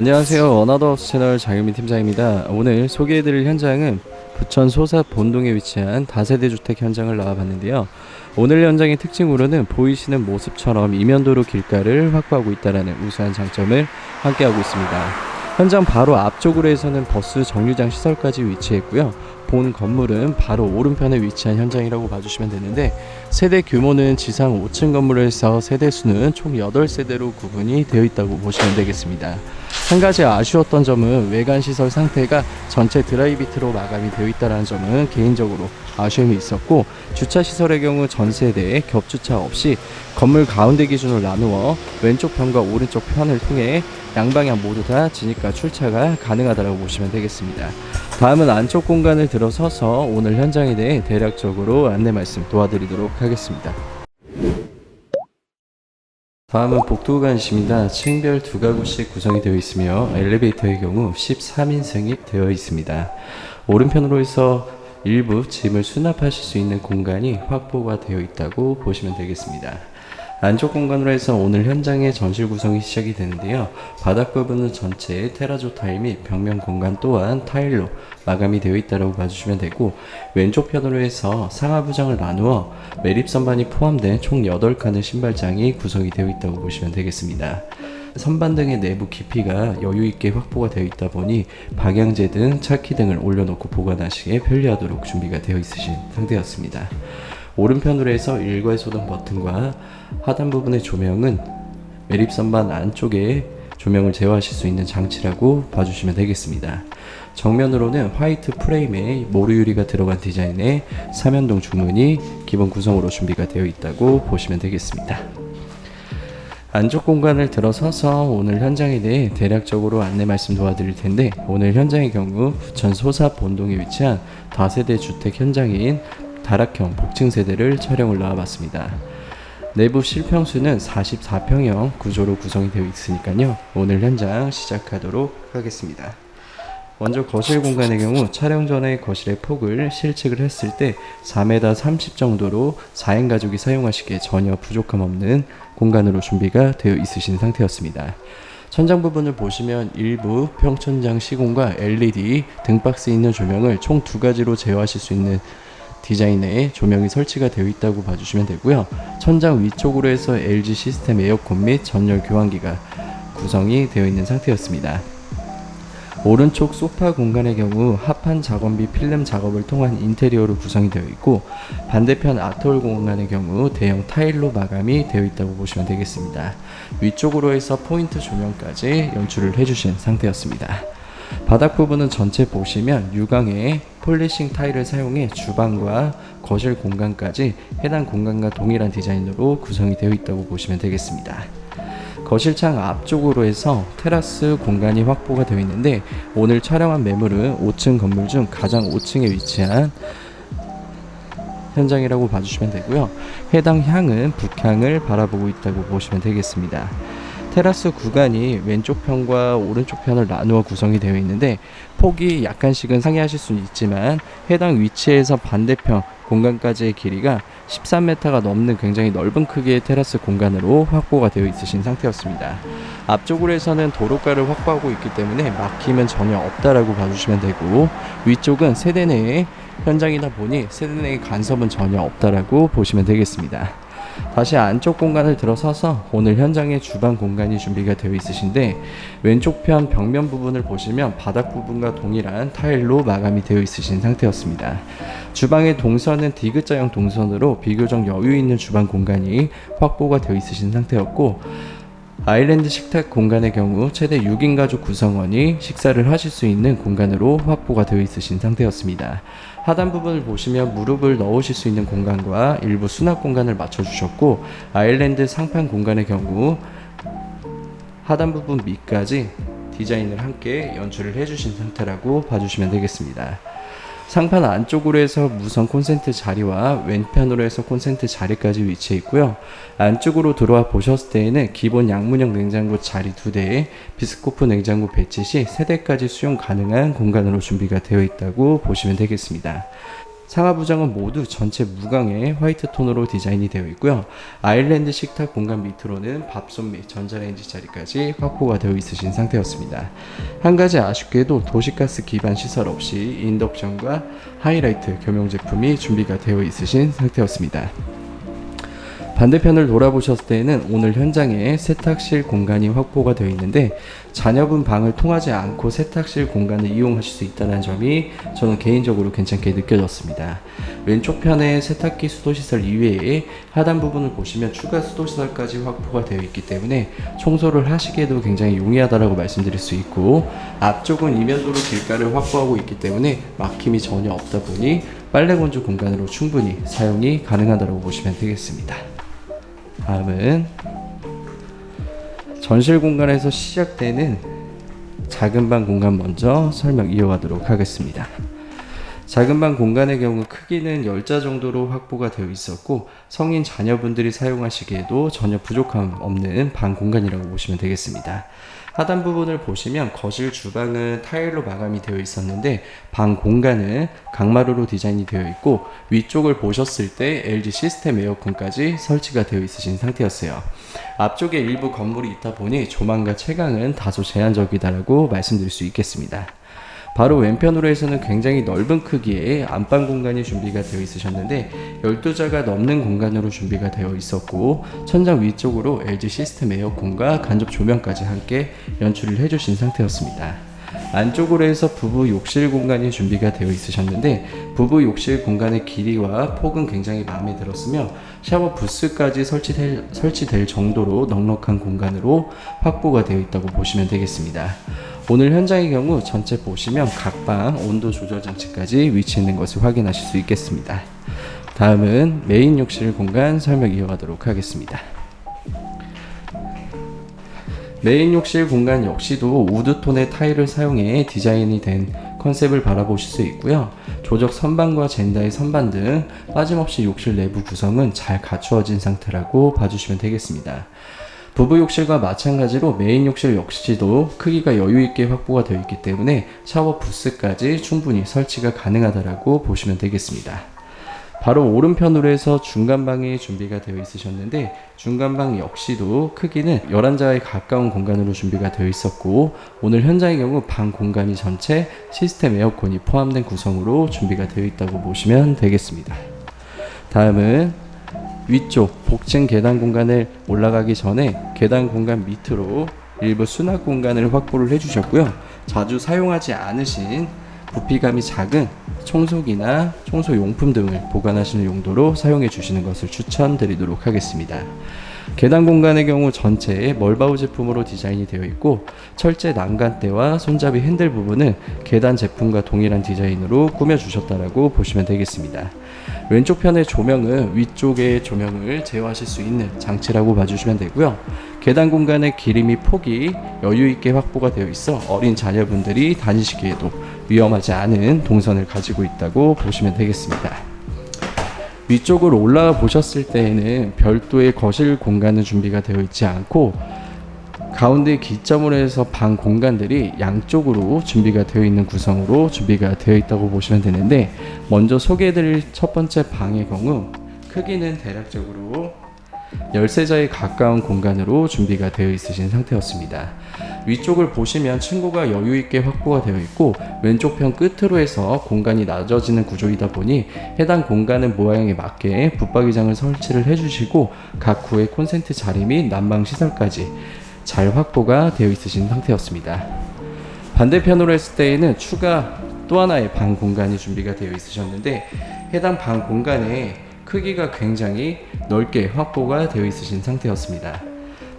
안녕하세요. 어나더하우스 채널 장유민 팀장입니다. 오늘 소개해드릴 현장은 부천 소사 본동에 위치한 다세대 주택 현장을 나와봤는데요. 오늘 현장의 특징으로는 보이시는 모습처럼 이면도로 길가를 확보하고 있다는 우수한 장점을 함께하고 있습니다. 현장 바로 앞쪽으로 해서는 버스 정류장 시설까지 위치했고요. 본 건물은 바로 오른편에 위치한 현장이라고 봐주시면 되는데 세대 규모는 지상 5층 건물에서 세대 수는 총 8세대로 구분이 되어 있다고 보시면 되겠습니다. 한 가지 아쉬웠던 점은 외관 시설 상태가 전체 드라이비트로 마감이 되어 있다는 점은 개인적으로 아쉬움이 있었고 주차 시설의 경우 전 세 대에 겹주차 없이 건물 가운데 기준으로 나누어 왼쪽 편과 오른쪽 편을 통해 양방향 모두 다 진입과 출차가 가능하다고 보시면 되겠습니다. 다음은 안쪽 공간을 들어서서 오늘 현장에 대해 대략적으로 안내 말씀 도와드리도록 하겠습니다. 다음은 복도 구간이십니다. 층별 두 가구씩 구성이 되어 있으며 엘리베이터의 경우 13인승이 되어 있습니다. 오른편으로 해서 일부 짐을 수납하실 수 있는 공간이 확보가 되어 있다고 보시면 되겠습니다. 안쪽 공간으로 해서 오늘 현장의 전실 구성이 시작이 되는데요. 바닥 부분은 전체 테라조 타일 및 벽면 공간 또한 타일로 마감이 되어 있다고 봐주시면 되고 왼쪽 편으로 해서 상하부장을 나누어 매립 선반이 포함된 총 8칸의 신발장이 구성이 되어 있다고 보시면 되겠습니다. 선반 등의 내부 깊이가 여유 있게 확보가 되어 있다 보니 방향제 등 차키 등을 올려놓고 보관하시기에 편리하도록 준비가 되어 있으신 상태였습니다. 오른편으로 해서 일괄 소등 버튼과 하단 부분의 조명은 매립 선반 안쪽에 조명을 제어하실 수 있는 장치라고 봐주시면 되겠습니다. 정면으로는 화이트 프레임에 모루 유리가 들어간 디자인의 삼연동 중문이 기본 구성으로 준비가 되어 있다고 보시면 되겠습니다. 안쪽 공간을 들어서서 오늘 현장에 대해 대략적으로 안내 말씀 도와드릴 텐데 오늘 현장의 경우 부천 소사 본동에 위치한 다세대 주택 현장인 다락형 복층 세대를 촬영을 나와봤습니다. 내부 실평수는 44평형 구조로 구성이 되어 있으니까요. 오늘 현장 시작하도록 하겠습니다. 먼저 거실 공간의 경우 촬영 전에 거실의 폭을 실측을 했을 때 4m 30 정도로 4인 가족이 사용하시기에 전혀 부족함 없는 공간으로 준비가 되어 있으신 상태였습니다. 천장 부분을 보시면 일부 평천장 시공과 LED 등박스 있는 조명을 총 두 가지로 제어하실 수 있는 디자인의 조명이 설치가 되어 있다고 봐주시면 되고요. 천장 위쪽으로 해서 LG 시스템 에어컨 및 전열 교환기가 구성이 되어 있는 상태였습니다. 오른쪽 소파 공간의 경우 합판 작업비 필름 작업을 통한 인테리어로 구성이 되어 있고 반대편 아트홀 공간의 경우 대형 타일로 마감이 되어 있다고 보시면 되겠습니다. 위쪽으로 해서 포인트 조명까지 연출을 해주신 상태였습니다. 바닥 부분은 전체 보시면 유광의 폴리싱 타일을 사용해 주방과 거실 공간까지 해당 공간과 동일한 디자인으로 구성이 되어 있다고 보시면 되겠습니다. 거실창 앞쪽으로 해서 테라스 공간이 확보가 되어 있는데 오늘 촬영한 매물은 5층 건물 중 가장 5층에 위치한 현장이라고 봐주시면 되고요. 해당 향은 북향을 바라보고 있다고 보시면 되겠습니다. 테라스 구간이 왼쪽 편과 오른쪽 편을 나누어 구성이 되어 있는데 폭이 약간씩은 상이하실 수는 있지만 해당 위치에서 반대편 공간까지의 길이가 13m가 넘는 굉장히 넓은 크기의 테라스 공간으로 확보가 되어 있으신 상태였습니다. 앞쪽으로 해서는 도로가를 확보하고 있기 때문에 막힘은 전혀 없다라고 봐주시면 되고 위쪽은 세대 내의 현장이다 보니 세대 내의 간섭은 전혀 없다라고 보시면 되겠습니다. 다시 안쪽 공간을 들어서서 오늘 현장의 주방 공간이 준비가 되어 있으신데 왼쪽 편 벽면 부분을 보시면 바닥 부분과 동일한 타일로 마감이 되어 있으신 상태였습니다. 주방의 동선은 디귿자형 동선으로 비교적 여유 있는 주방 공간이 확보가 되어 있으신 상태였고 아일랜드 식탁 공간의 경우 최대 6인 가족 구성원이 식사를 하실 수 있는 공간으로 확보가 되어 있으신 상태였습니다. 하단 부분을 보시면 무릎을 넣으실 수 있는 공간과 일부 수납 공간을 맞춰 주셨고 아일랜드 상판 공간의 경우 하단 부분 밑까지 디자인을 함께 연출을 해주신 상태라고 봐주시면 되겠습니다. 상판 안쪽으로 해서 무선 콘센트 자리와 왼편으로 해서 콘센트 자리까지 위치해 있고요. 안쪽으로 들어와 보셨을 때에는 기본 양문형 냉장고 자리 두 대에 비스코프 냉장고 배치 시 세대까지 수용 가능한 공간으로 준비가 되어 있다고 보시면 되겠습니다. 상하부장은 모두 전체 무광의 화이트 톤으로 디자인이 되어 있고요. 아일랜드 식탁 공간 밑으로는 밥솥 및 전자레인지 자리까지 확보가 되어 있으신 상태였습니다. 한 가지 아쉽게도 도시가스 기반 시설 없이 인덕션과 하이라이트 겸용 제품이 준비가 되어 있으신 상태였습니다. 반대편을 돌아보셨을 때에는 오늘 현장에 세탁실 공간이 확보가 되어 있는데 자녀분 방을 통하지 않고 세탁실 공간을 이용하실 수 있다는 점이 저는 개인적으로 괜찮게 느껴졌습니다. 왼쪽 편에 세탁기 수도시설 이외에 하단 부분을 보시면 추가 수도시설까지 확보가 되어 있기 때문에 청소를 하시기에도 굉장히 용이하다라고 말씀드릴 수 있고 앞쪽은 이면도로 길가를 확보하고 있기 때문에 막힘이 전혀 없다 보니 빨래 건조 공간으로 충분히 사용이 가능하다고 보시면 되겠습니다. 다음은 전실 공간에서 시작되는 작은 방 공간 먼저 설명 이어가도록 하겠습니다. 작은 방 공간의 경우 크기는 10자 정도로 확보가 되어 있었고 성인 자녀분들이 사용하시기에도 전혀 부족함 없는 방 공간이라고 보시면 되겠습니다. 하단 부분을 보시면 거실 주방은 타일로 마감이 되어 있었는데 방 공간은 강마루로 디자인이 되어 있고 위쪽을 보셨을 때 LG 시스템 에어컨까지 설치가 되어 있으신 상태였어요. 앞쪽에 일부 건물이 있다 보니 조망과 채광은 다소 제한적이다라고 말씀드릴 수 있겠습니다. 바로 왼편으로 해서는 굉장히 넓은 크기의 안방 공간이 준비가 되어 있으셨는데 12자가 넘는 공간으로 준비가 되어 있었고 천장 위쪽으로 LG 시스템 에어컨과 간접 조명까지 함께 연출을 해주신 상태였습니다. 안쪽으로 해서 부부 욕실 공간이 준비가 되어 있으셨는데 부부 욕실 공간의 길이와 폭은 굉장히 마음에 들었으며 샤워 부스까지 설치될, 설치될 정도로 넉넉한 공간으로 확보가 되어 있다고 보시면 되겠습니다. 오늘 현장의 경우 전체 보시면 각방 온도 조절 장치까지 위치해 있는 것을 확인하실 수 있겠습니다. 다음은 메인 욕실 공간 설명 이어가도록 하겠습니다. 메인 욕실 공간 역시도 우드톤의 타일을 사용해 디자인이 된 컨셉을 바라보실 수 있고요. 조적 선반과 젠다의 선반 등 빠짐없이 욕실 내부 구성은 잘 갖추어진 상태라고 봐주시면 되겠습니다. 부부 욕실과 마찬가지로 메인 욕실 역시도 크기가 여유 있게 확보가 되어 있기 때문에 샤워 부스까지 충분히 설치가 가능하다라고 보시면 되겠습니다. 바로 오른편으로 해서 중간방이 준비가 되어 있으셨는데 중간방 역시도 크기는 11자에 가까운 공간으로 준비가 되어 있었고 오늘 현장의 경우 방 공간이 전체 시스템 에어컨이 포함된 구성으로 준비가 되어 있다고 보시면 되겠습니다. 다음은 위쪽 복층 계단 공간을 올라가기 전에 계단 공간 밑으로 일부 수납 공간을 확보를 해주셨고요. 자주 사용하지 않으신 부피감이 작은 청소기나 청소 용품 등을 보관하시는 용도로 사용해 주시는 것을 추천드리도록 하겠습니다. 계단 공간의 경우 전체에 멀바우 제품으로 디자인이 되어 있고 철제 난간대와 손잡이 핸들 부분은 계단 제품과 동일한 디자인으로 꾸며 주셨다라고 보시면 되겠습니다. 왼쪽 편의 조명은 위쪽의 조명을 제어하실 수 있는 장치라고 봐주시면 되고요. 계단 공간의 길이 및 폭이 여유 있게 확보가 되어 있어 어린 자녀분들이 다니시기에도 위험하지 않은 동선을 가지고 있다고 보시면 되겠습니다. 위쪽으로 올라가 보셨을 때에는 별도의 거실 공간은 준비가 되어 있지 않고 가운데 기점으로 해서 방 공간들이 양쪽으로 준비가 되어 있는 구성으로 준비가 되어 있다고 보시면 되는데 먼저 소개해드릴 첫 번째 방의 경우 크기는 대략적으로 13자에 가까운 공간으로 준비가 되어 있으신 상태였습니다. 위쪽을 보시면 층고가 여유 있게 확보가 되어 있고 왼쪽 편 끝으로 해서 공간이 낮아지는 구조이다 보니 해당 공간의 모양에 맞게 붙박이장을 설치를 해주시고 각 구의 콘센트 자리 및 난방 시설까지 잘 확보가 되어 있으신 상태였습니다. 반대편으로 했을 때에는 추가 또 하나의 방 공간이 준비가 되어 있으셨는데 해당 방 공간에 크기가 굉장히 넓게 확보가 되어 있으신 상태였습니다.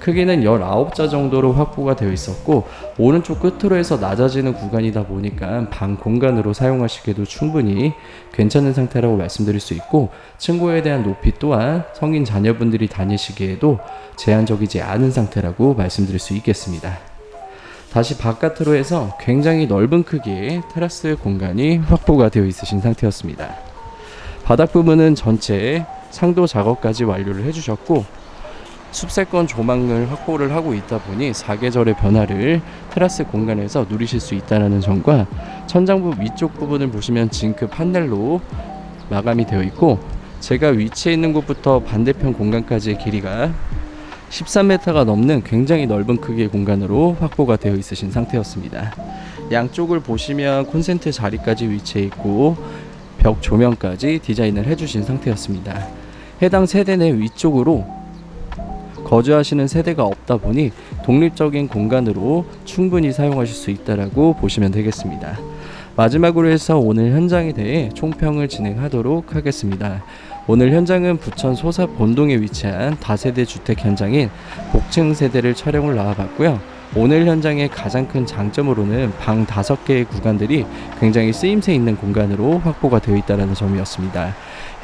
크기는 19자 정도로 확보가 되어 있었고 오른쪽 끝으로 해서 낮아지는 구간이다 보니까 방 공간으로 사용하시기에도 충분히 괜찮은 상태라고 말씀드릴 수 있고 층고에 대한 높이 또한 성인 자녀분들이 다니시기에도 제한적이지 않은 상태라고 말씀드릴 수 있겠습니다. 다시 바깥으로 해서 굉장히 넓은 크기의 테라스 공간이 확보가 되어 있으신 상태였습니다. 바닥 부분은 전체 상도 작업까지 완료를 해주셨고 숲세권 조망을 확보를 하고 있다 보니 사계절의 변화를 테라스 공간에서 누리실 수 있다는 점과 천장부 위쪽 부분을 보시면 징크 판넬로 마감이 되어 있고 제가 위치해 있는 곳부터 반대편 공간까지의 길이가 13m가 넘는 굉장히 넓은 크기의 공간으로 확보가 되어 있으신 상태였습니다. 양쪽을 보시면 콘센트 자리까지 위치해 있고 벽 조명까지 디자인을 해주신 상태였습니다. 해당 세대 내 위쪽으로 거주하시는 세대가 없다 보니 독립적인 공간으로 충분히 사용하실 수 있다라고 보시면 되겠습니다. 마지막으로 해서 오늘 현장에 대해 총평을 진행하도록 하겠습니다. 오늘 현장은 부천 소사 본동에 위치한 다세대 주택 현장인 복층 세대를 촬영을 나와봤고요. 오늘 현장의 가장 큰 장점으로는 방 5개의 구간들이 굉장히 쓰임새 있는 공간으로 확보가 되어 있다는 점이었습니다.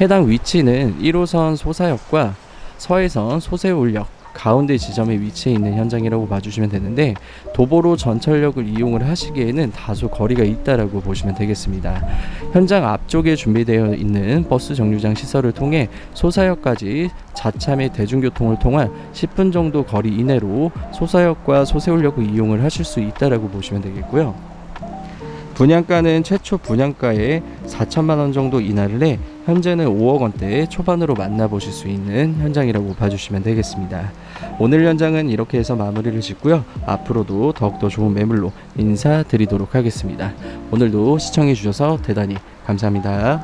해당 위치는 1호선 소사역과 서해선 소세올역 가운데 지점에 위치해 있는 현장이라고 봐주시면 되는데 도보로 전철역을 이용을 하시기에는 다소 거리가 있다라고 보시면 되겠습니다. 현장 앞쪽에 준비되어 있는 버스 정류장 시설을 통해 소사역까지 자차 및 대중교통을 통한 10분 정도 거리 이내로 소사역과 소세올역을 이용을 하실 수 있다라고 보시면 되겠고요. 분양가는 최초 분양가에 4천만 원 정도 인하를 해 현재는 5억 원대 초반으로 만나보실 수 있는 현장이라고 봐주시면 되겠습니다. 오늘 현장은 이렇게 해서 마무리를 짓고요. 앞으로도 더욱더 좋은 매물로 인사드리도록 하겠습니다. 오늘도 시청해 주셔서 대단히 감사합니다.